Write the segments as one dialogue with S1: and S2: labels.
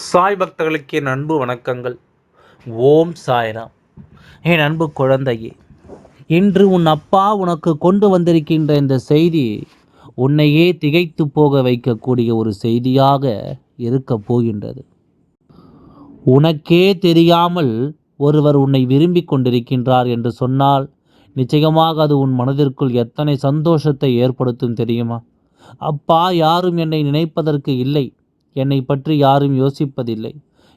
S1: சாய் பக்தர்களுக்கு என் அன்பு வணக்கங்கள். ஓம் சாய்ராம். என் அன்பு குழந்தையே இன்று உன் அப்பா உனக்கு கொண்டு வந்திருக்கின்ற இந்த செய்தி உன்னையே திகைத்து போக வைக்கக்கூடிய ஒரு செய்தியாக இருக்கப் போகின்றது. உனக்கே தெரியாமல் ஒருவர் உன்னை விரும்பிக் கொண்டிருக்கின்றார் என்று சொன்னால் நிச்சயமாக அது உன் மனதிற்குள் எத்தனை சந்தோஷத்தை ஏற்படுத்தும் தெரியுமா? அப்பா யாரும் என்னை நினைப்பதற்கு இல்லை. என்னை பற்றி யாரும் யோசிப்பதில்லை.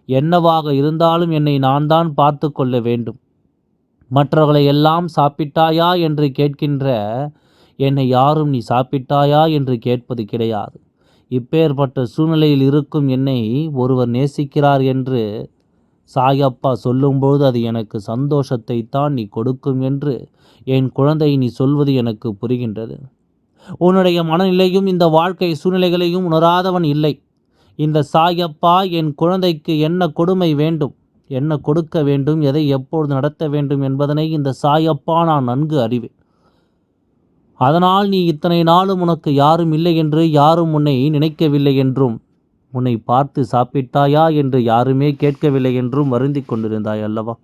S1: என்னவாக இருந்தாலும் என்னை நான் தான் பார்த்து கொள்ள வேண்டும். மற்றவர்களை எல்லாம் சாப்பிட்டாயா என்று கேட்கின்ற என்னை யாரும் நீ சாப்பிட்டாயா என்று கேட்பது கிடையாது. இப்பேற்பட்ட சூழ்நிலையில் இருக்கும் என்னை ஒருவர் நேசிக்கிறார் என்று சாயப்பா சொல்லும்போது அது எனக்கு சந்தோஷத்தை தான் நீ கொடுக்கும் என்று என் குழந்தை நீ சொல்வது எனக்கு புரிகின்றது. உன்னுடைய மனநிலையும் இந்த வாழ்க்கை சூழ்நிலைகளையும் உணராதவன் இல்லை. இந்த சாயப்பா என் குழந்தைக்கு என்ன கொடுமை வேண்டும்? என்ன கொடுக்க வேண்டும்? எதை எப்பொழுது நடத்த வேண்டும் என்பதனை இந்த சாயப்பா நான் நன்கு அறிவேன். அதனால் நீ இத்தனை நாளும் உனக்கு யாரும் இல்லை என்று யாரும் உன்னை நினைக்கவில்லை என்றும் உன்னை பார்த்து சாப்பிட்டாயா என்று யாருமே கேட்கவில்லை என்றும் வருந்தி கொண்டிருந்தாய் அல்லவா?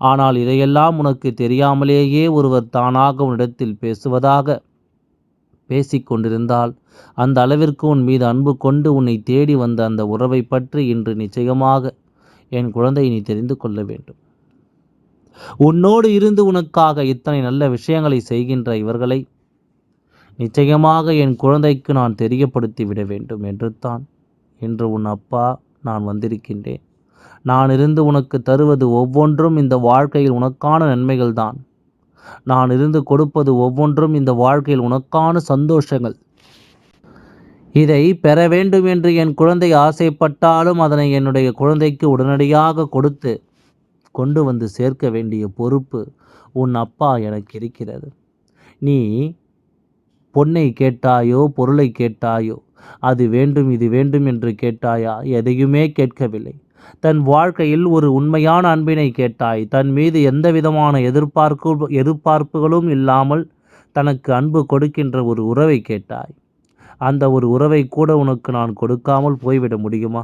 S1: ஆனால் இதையெல்லாம் உனக்கு தெரியாமலேயே ஒருவர் தானாக உன்னிடத்தில் பேசுவதாக பேசிக்கொண்டிருந்தால் அந்த அளவிற்கு உன் மீது அன்பு கொண்டு உன்னை தேடி வந்த அந்த உறவை பற்றி இன்று நிச்சயமாக என் குழந்தை நீ தெரிந்து கொள்ள வேண்டும். உன்னோடு இருந்து உனக்காக இத்தனை நல்ல விஷயங்களை செய்கின்ற இவர்களை நிச்சயமாக என் குழந்தைக்கு நான் தெரியப்படுத்தி விட வேண்டும் என்று தான் இன்று உன் அப்பா நான் வந்திருக்கின்றேன். நான் இருந்து உனக்கு தருவது ஒவ்வொன்றும் இந்த வாழ்க்கையில் உனக்கான நன்மைகள்தான். நான் இருந்து கொடுப்பது ஒவ்வொன்றும் இந்த வாழ்க்கையில் உனக்கான சந்தோஷங்கள். இதை பெற வேண்டும் என்று என் குழந்தை ஆசைப்பட்டாலும் அதனை என்னுடைய குழந்தைக்கு உடனடியாக கொடுத்து கொண்டு வந்து சேர்க்க வேண்டிய பொறுப்பு உன் அப்பா எனக்கு இருக்கிறது. நீ பொன்னை கேட்டாயோ பொருளை கேட்டாயோ அது வேண்டும் இது வேண்டும் என்று கேட்டாயா எதையுமே கேட்கவில்லை. தன் வாழ்க்கையில் ஒரு உண்மையான அன்பினை கேட்டாய். தன் மீது எந்த விதமான எதிர்பார்ப்பு எதிர்பார்ப்புகளும் இல்லாமல் தனக்கு அன்பு கொடுக்கின்ற ஒரு உறவை கேட்டாய். அந்த ஒரு உறவை கூட உனக்கு நான் கொடுக்காமல் போய்விட முடியுமா?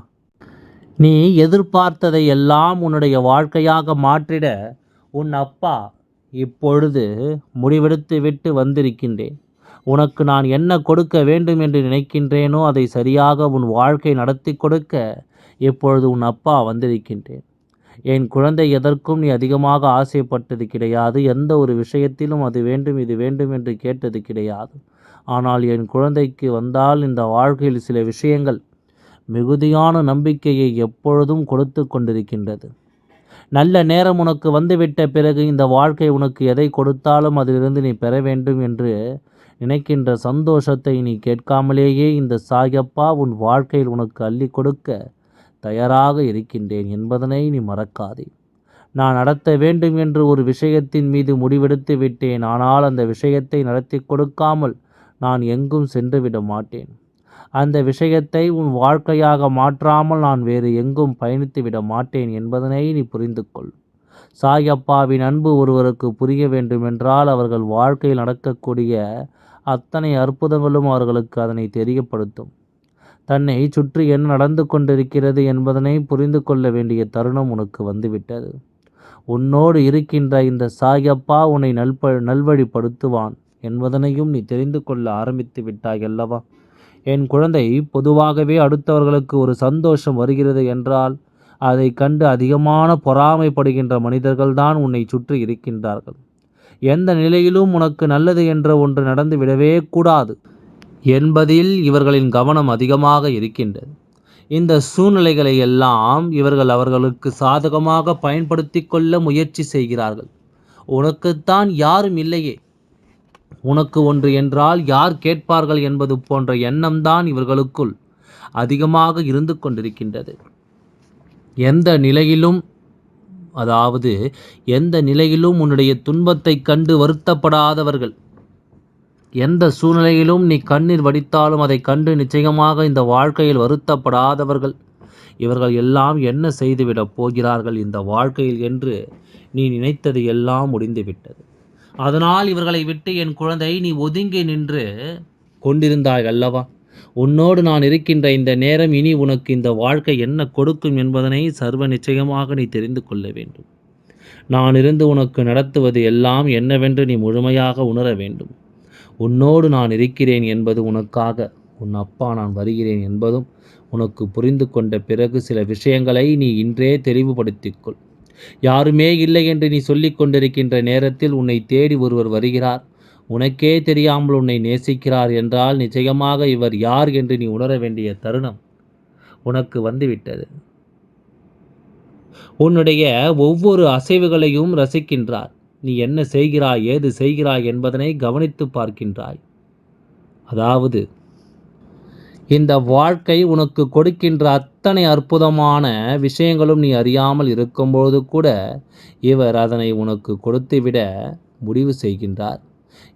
S1: நீ எதிர்பார்த்ததை எல்லாம் உன்னுடைய வாழ்க்கையாக மாற்றிட உன் அப்பா இப்பொழுது முடிவெடுத்து விட்டு வந்திருக்கின்றேன். உனக்கு நான் என்ன கொடுக்க வேண்டும் என்று நினைக்கின்றேனோ அதை சரியாக உன் வாழ்க்கை நடத்தி கொடுக்க இப்பொழுது உன் அப்பா வந்திருக்கின்றேன். என் குழந்தை எதற்கும் நீ அதிகமாக ஆசைப்பட்டது கிடையாது. எந்த ஒரு விஷயத்திலும் அது வேண்டும் இது வேண்டும் என்று கேட்டது கிடையாது. ஆனால் என் குழந்தைக்கு வந்தால் இந்த வாழ்க்கையில் சில விஷயங்கள் மிகுதியான நம்பிக்கையை எப்பொழுதும் கொடுத்து கொண்டிருக்கின்றது. நல்ல நேரம் உனக்கு வந்துவிட்ட பிறகு இந்த வாழ்க்கை உனக்கு எதை கொடுத்தாலும் அதிலிருந்து நீ பெற வேண்டும் என்று நினைக்கின்ற சந்தோஷத்தை நீ கேட்காமலேயே இந்த சாயப்பா உன் வாழ்க்கையில் உனக்கு அள்ளி கொடுக்க தயாராக இருக்கின்றேன் என்பதனை நீ மறக்காதே. நான் நடத்த வேண்டும் என்று ஒரு விஷயத்தின் மீது முடிவெடுத்து விட்டேன் ஆனால் அந்த விஷயத்தை நடத்தி கொடுக்காமல் நான் எங்கும் சென்றுவிட மாட்டேன். அந்த விஷயத்தை உன் வாழ்க்கையாக மாற்றாமல் நான் வேறு எங்கும் பயணித்து விட மாட்டேன் என்பதனை நீ புரிந்து கொள் சாயப்பாவின் அன்பு ஒருவருக்கு புரிய வேண்டுமென்றால் அவர்கள் வாழ்க்கையில் நடக்கக்கூடிய அத்தனை அற்புதங்களும் அவர்களுக்கு அதனை தெரியப்படுத்தும். தன்னை சுற்றி என்ன நடந்து கொண்டிருக்கிறது என்பதனை புரிந்து கொள்ள வேண்டிய தருணம் உனக்கு வந்துவிட்டது. உன்னோடு இருக்கின்ற இந்த சாயப்பா உன்னை நல்ப நல்வழிப்படுத்துவான் என்பதனையும் நீ தெரிந்து கொள்ள ஆரம்பித்து விட்டாய் அல்லவா? என் குழந்தை பொதுவாகவே அடுத்தவர்களுக்கு ஒரு சந்தோஷம் வருகிறது என்றால் அதை கண்டு அதிகமான பொறாமைப்படுகின்ற மனிதர்கள்தான் உன்னை சுற்றி இருக்கின்றார்கள். எந்த நிலையிலும் உனக்கு நல்லது என்ற ஒன்று நடந்து விடவே கூடாது என்பதில் இவர்களின் கவனம் அதிகமாக இருக்கின்றது. இந்த சூழ்நிலைகளை எல்லாம் இவர்கள் அவர்களுக்கு சாதகமாக பயன்படுத்தி கொள்ள முயற்சி செய்கிறார்கள். உனக்குத்தான் யாரும் இல்லையே. உனக்கு ஒன்று என்றால் யார் கேட்பார்கள் என்பது போன்ற எண்ணம்தான் இவர்களுக்குள் அதிகமாக இருந்து கொண்டிருக்கின்றது. எந்த நிலையிலும் அதாவது எந்த நிலையிலும் உன்னுடைய துன்பத்தை கண்டு வருத்தப்படாதவர்கள். எந்த சூழ்நிலையிலும் நீ கண்ணீர் வடித்தாலும் அதை கண்டு நிச்சயமாக இந்த வாழ்க்கையில் வருத்தப்படாதவர்கள். இவர்கள் எல்லாம் என்ன செய்துவிடப் போகிறார்கள் இந்த வாழ்க்கையில் என்று நீ நினைத்தது எல்லாம் முடிந்துவிட்டது. அதனால் இவர்களை விட்டு என் குழந்தை நீ ஒதுங்கி நின்று கொண்டிருந்தாய் அல்லவா? உன்னோடு நான் இருக்கின்ற இந்த நேரம் இனி உனக்கு இந்த வாழ்க்கை என்ன கொடுக்கும் என்பதனை சர்வ நிச்சயமாக நீ தெரிந்து கொள்ள வேண்டும். நான் இருந்து உனக்கு நடத்துவது எல்லாம் என்னவென்று நீ முழுமையாக உணர வேண்டும். உன்னோடு நான் இருக்கிறேன் என்பது உனக்காக உன் அப்பா நான் வருகிறேன் என்பதும் உனக்கு புரிந்து கொண்ட பிறகு சில விஷயங்களை நீ இன்றே தெளிவுபடுத்திக்கொள் யாருமே இல்லை என்று நீ சொல்லிக் கொண்டிருக்கின்ற நேரத்தில் உன்னை தேடி ஒருவர் வருகிறார். உனக்கே தெரியாமல் உன்னை நேசிக்கிறார் என்றால் நிச்சயமாக இவர் யார் என்று நீ உணர வேண்டிய தருணம் உனக்கு வந்துவிட்டது. உன்னுடைய ஒவ்வொரு அசைவுகளையும் ரசிக்கின்றார். நீ என்ன செய்கிறாய் ஏது செய்கிறாய் என்பதனை கவனித்து பார்க்கின்றாய். அதாவது இந்த வாழ்க்கை உனக்கு கொடுக்கின்ற அத்தனை அற்புதமான விஷயங்களும் நீ அறியாமல் இருக்கும்போது கூட இவர் அதனை உனக்கு கொடுத்துவிட முடிவு செய்கின்றார்.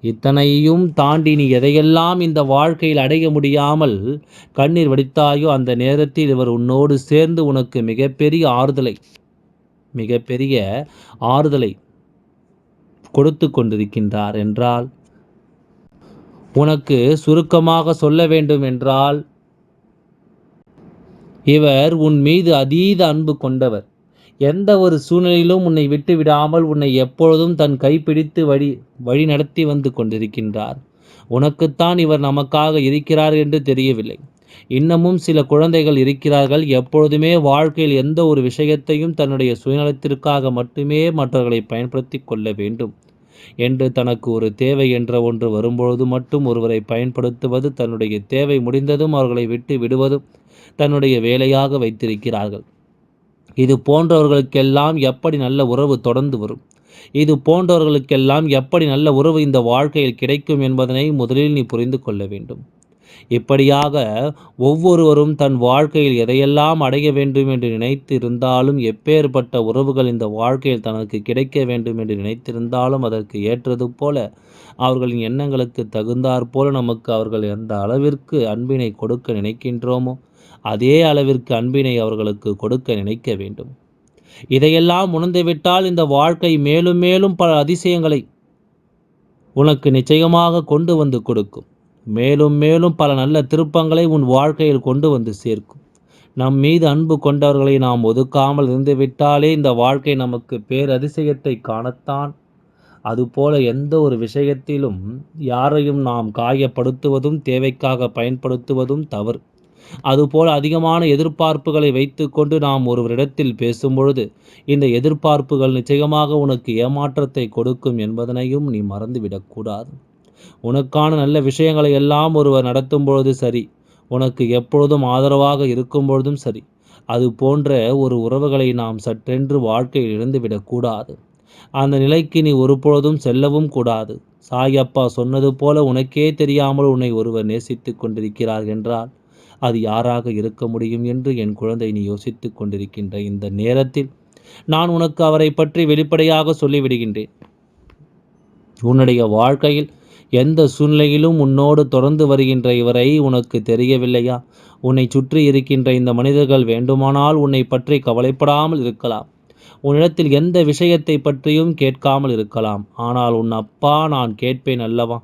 S1: இத்தனையும் தாண்டி நீ எதையெல்லாம் இந்த வாழ்க்கையில் அடைய முடியாமல் கண்ணீர் வடித்தாயோ அந்த நேரத்தில் இவர் உன்னோடு சேர்ந்து உனக்கு மிகப்பெரிய ஆறுதலை மிகப்பெரிய ஆறுதலை கொடுத்து கொண்டிருக்கின்றார் என்றால் உனக்கு சுருக்கமாக சொல்ல வேண்டும் என்றால் இவர் உன் மீது அதீத அன்பு கொண்டவர். எந்த ஒரு சூழ்நிலையிலும் உன்னை விட்டு விடாமல் உன்னை எப்பொழுதும் தன் கைப்பிடித்து வழி வழி நடத்தி வந்து கொண்டிருக்கின்றார். உனக்குத்தான் இவர் நமக்காக இருக்கிறார் என்று தெரியவில்லை. இன்னமும் சில குழந்தைகள் இருக்கிறார்கள். எப்பொழுதுமே வாழ்க்கையில் எந்த ஒரு விஷயத்தையும் தன்னுடைய சுயநலத்திற்காக மட்டுமே மற்றவர்களை பயன்படுத்தி கொள்ள வேண்டும். என்று தனக்கு ஒரு தேவை என்ற ஒன்று வரும்பொழுது மட்டும் ஒருவரை பயன்படுத்துவது தன்னுடைய தேவை முடிந்ததும் அவர்களை விட்டு விடுவதும் தன்னுடைய வேலையாக வைத்திருக்கிறார்கள். இது போன்றவர்களுக்கெல்லாம் எப்படி நல்ல உறவு தொடர்ந்து வரும்? இது போன்றவர்களுக்கெல்லாம் எப்படி நல்ல உறவு இந்த வாழ்க்கையில் கிடைக்கும் என்பதனை முதலில் நீ புரிந்து கொள்ள வேண்டும். இப்படியாக ஒவ்வொருவரும் தன் வாழ்க்கையில் எதையெல்லாம் அடைய வேண்டும் என்று நினைத்து இருந்தாலும் எப்பேற்பட்ட உறவுகள் இந்த வாழ்க்கையில் தனக்கு கிடைக்க வேண்டும் என்று நினைத்திருந்தாலும் அதற்கு ஏற்றது போல அவர்களின் எண்ணங்களுக்கு தகுந்தாற் போல நமக்கு அவர்கள் எந்த அளவிற்கு அன்பினை கொடுக்க நினைக்கின்றோமோ அதே அளவிற்கு அன்பினை அவர்களுக்கு கொடுக்க நினைக்க வேண்டும். இதையெல்லாம் உணர்ந்துவிட்டால் இந்த வாழ்க்கை மேலும் மேலும் பல அதிசயங்களை உனக்கு நிச்சயமாக கொண்டு வந்து கொடுக்கும். மேலும் மேலும் பல நல்ல திருப்பங்களை உன் வாழ்க்கையில் கொண்டு வந்து சேர்க்கும். நம் மீது அன்பு கொண்டவர்களை நாம் ஒதுக்காமல் இருந்துவிட்டாலே இந்த வாழ்க்கை நமக்கு பேரதிசயத்தை காணத்தான். அதுபோல எந்த ஒரு விஷயத்திலும் யாரையும் நாம் காயப்படுத்துவதும் தேவைக்காக பயன்படுத்துவதும் தவறு. அதுபோல் அதிகமான எதிர்பார்ப்புகளை வைத்துக்கொண்டு நாம் ஒருவரிடத்தில் பேசும்பொழுது இந்த எதிர்பார்ப்புகள் நிச்சயமாக உனக்கு ஏமாற்றத்தை கொடுக்கும் என்பதனையும் நீ மறந்துவிடக்கூடாது. உனக்கான நல்ல விஷயங்களை எல்லாம் ஒருவர் நடத்தும் பொழுது சரி. உனக்கு எப்பொழுதும் ஆதரவாக இருக்கும் பொழுதும் சரி. அது போன்ற ஒரு உறவுகளை நாம் சற்றென்று வாழ்க்கையில் இழந்துவிடக்கூடாது அந்த நிலைக்கு நீ ஒருபொழுதும் செல்லவும் கூடாது. சாயப்பா சொன்னது போல உனக்கே தெரியாமல் உன்னை ஒருவர் நேசித்து கொண்டிருக்கிறார் என்றால் அது யாராக இருக்க முடியும் என்று என் குழந்தை நீ யோசித்துக் கொண்டிருக்கின்ற இந்த நேரத்தில் நான் உனக்கு அவரை பற்றி வெளிப்படையாக சொல்லிவிடுகின்றேன். உன்னுடைய வாழ்க்கையில் எந்த சூழ்நிலையிலும் உன்னோடு தொடர்ந்து வருகின்ற இவரை உனக்கு தெரியவில்லையா? உன்னை சுற்றி இருக்கின்ற இந்த மனிதர்கள் வேண்டுமானால் உன்னை பற்றி கவலைப்படாமல் இருக்கலாம். உன்னிடத்தில் எந்த விஷயத்தை பற்றியும் கேட்காமல் இருக்கலாம். ஆனால் உன் அப்பா நான் கேட்பேன் அல்லவா?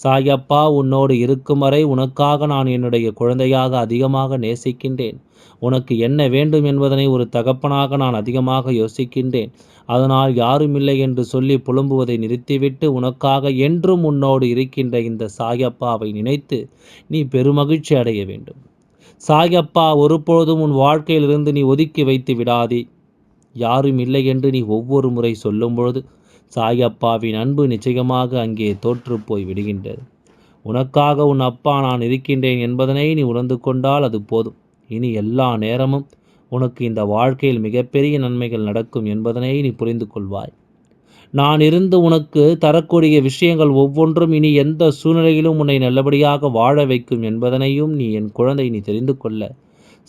S1: சாயப்பா உன்னோடு இருக்கும் வரை உனக்காக நான் என்னுடைய குழந்தையாக அதிகமாக நேசிக்கின்றேன். உனக்கு என்ன வேண்டும் என்பதனை ஒரு தகப்பனாக நான் அதிகமாக யோசிக்கின்றேன். அதனால் யாருமில்லை என்று சொல்லி புலம்புவதை நிறுத்திவிட்டு உனக்காக என்றும் உன்னோடு இருக்கின்ற இந்த சாயப்பாவை நினைத்து நீ பெருமகிழ்ச்சி அடைய வேண்டும். சாயப்பா ஒருபொழுதும் உன் வாழ்க்கையிலிருந்து நீ ஒதுக்கி வைத்து விடாதே. யாரும் இல்லை என்று நீ ஒவ்வொரு முறை சொல்லும் பொழுது சாயப்பாவின் அன்பு நிச்சயமாக அங்கே தோற்று போய் விடுகின்றது. உனக்காக உன் அப்பா நான் இருக்கின்றேன் என்பதனை நீ உணர்ந்து கொண்டால் அது போதும். இனி எல்லா நேரமும் உனக்கு இந்த வாழ்க்கையில் மிகப்பெரிய நன்மைகள் நடக்கும் என்பதனை நீ புரிந்து கொள்வாய். நான் இருந்து உனக்கு தரக்கூடிய விஷயங்கள் ஒவ்வொன்றும் இனி எந்த சூழ்நிலையிலும் உன்னை நல்லபடியாக வாழ வைக்கும் என்பதனையும் நீ என் குழந்தை நீ தெரிந்து கொள்ள.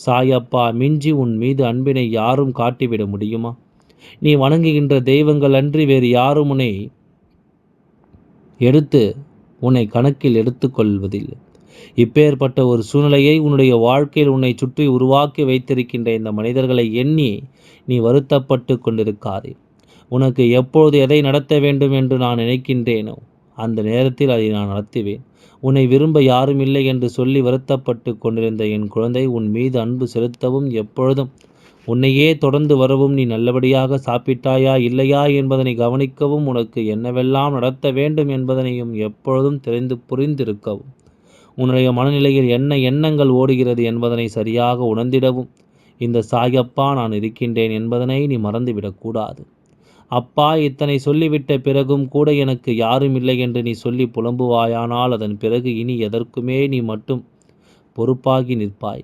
S1: சாயப்பா மிஞ்சி உன் மீது அன்பினை யாரும் காட்டிவிட முடியுமா? நீ வணங்குகின்ற தெய்வங்கள் அன்றி வேறு யாரும் உன்னை எடுத்து உன்னை கணக்கில் எடுத்துக்கொள்வதில்லை. இப்பேற்பட்ட ஒரு சூழ்நிலையை உன்னுடைய வாழ்க்கையில் உன்னை சுற்றி உருவாக்கி வைத்திருக்கின்ற இந்த மனிதர்களை எண்ணி நீ வருத்தப்பட்டு கொண்டிருக்காதே. உனக்கு எப்பொழுது எதை நடத்த வேண்டும் என்று நான் நினைக்கின்றேனோ அந்த நேரத்தில் அதை நான் நடத்துவேன். உன்னை விரும்ப யாரும் இல்லை என்று சொல்லி வருத்தப்பட்டு கொண்டிருந்த என் குழந்தை உன் மீது அன்பு செலுத்தவும் எப்பொழுதும் உன்னையே தொடர்ந்து வரவும் நீ நல்லபடியாக சாப்பிட்டாயா இல்லையா என்பதனை கவனிக்கவும் உனக்கு என்னவெல்லாம் நடத்த வேண்டும் என்பதனையும் எப்பொழுதும் தெரிந்து புரிந்திருக்கவும். உன்னுடைய மனநிலையில் என்ன எண்ணங்கள் ஓடுகிறது என்பதனை சரியாக உணர்ந்திடவும். இந்த சாயப்பா நான் இருக்கின்றேன் என்பதனை நீ மறந்துவிடக்கூடாது. அப்பா இத்தனை சொல்லிவிட்ட பிறகும் கூட எனக்கு யாரும் இல்லை என்று நீ சொல்லி புலம்புவாயானால் அதன் பிறகு இனி எதற்குமே நீ மட்டும் பொறுப்பாகி நிற்பாய்.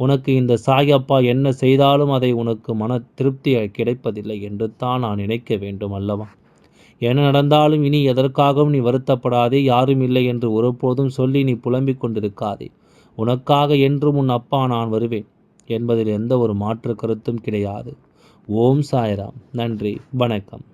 S1: உனக்கு இந்த சாயப்பா என்ன செய்தாலும் அதை உனக்கு மன திருப்தி கிடைப்பதில்லை என்று தான் நான் நினைக்க வேண்டும் அல்லவா? என்ன நடந்தாலும் இனி எதற்காகவும் நீ வருத்தப்படாதே யாரும் இல்லை என்று ஒருபோதும் சொல்லி நீ புலம்பிக் கொண்டிருக்காதே. உனக்காக என்றும் உன் அப்பா நான் வருவேன் என்பதில் எந்த ஒரு மாற்று கருத்தும் கிடையாது. ஓம் சாய்ராம். நன்றி. வணக்கம்.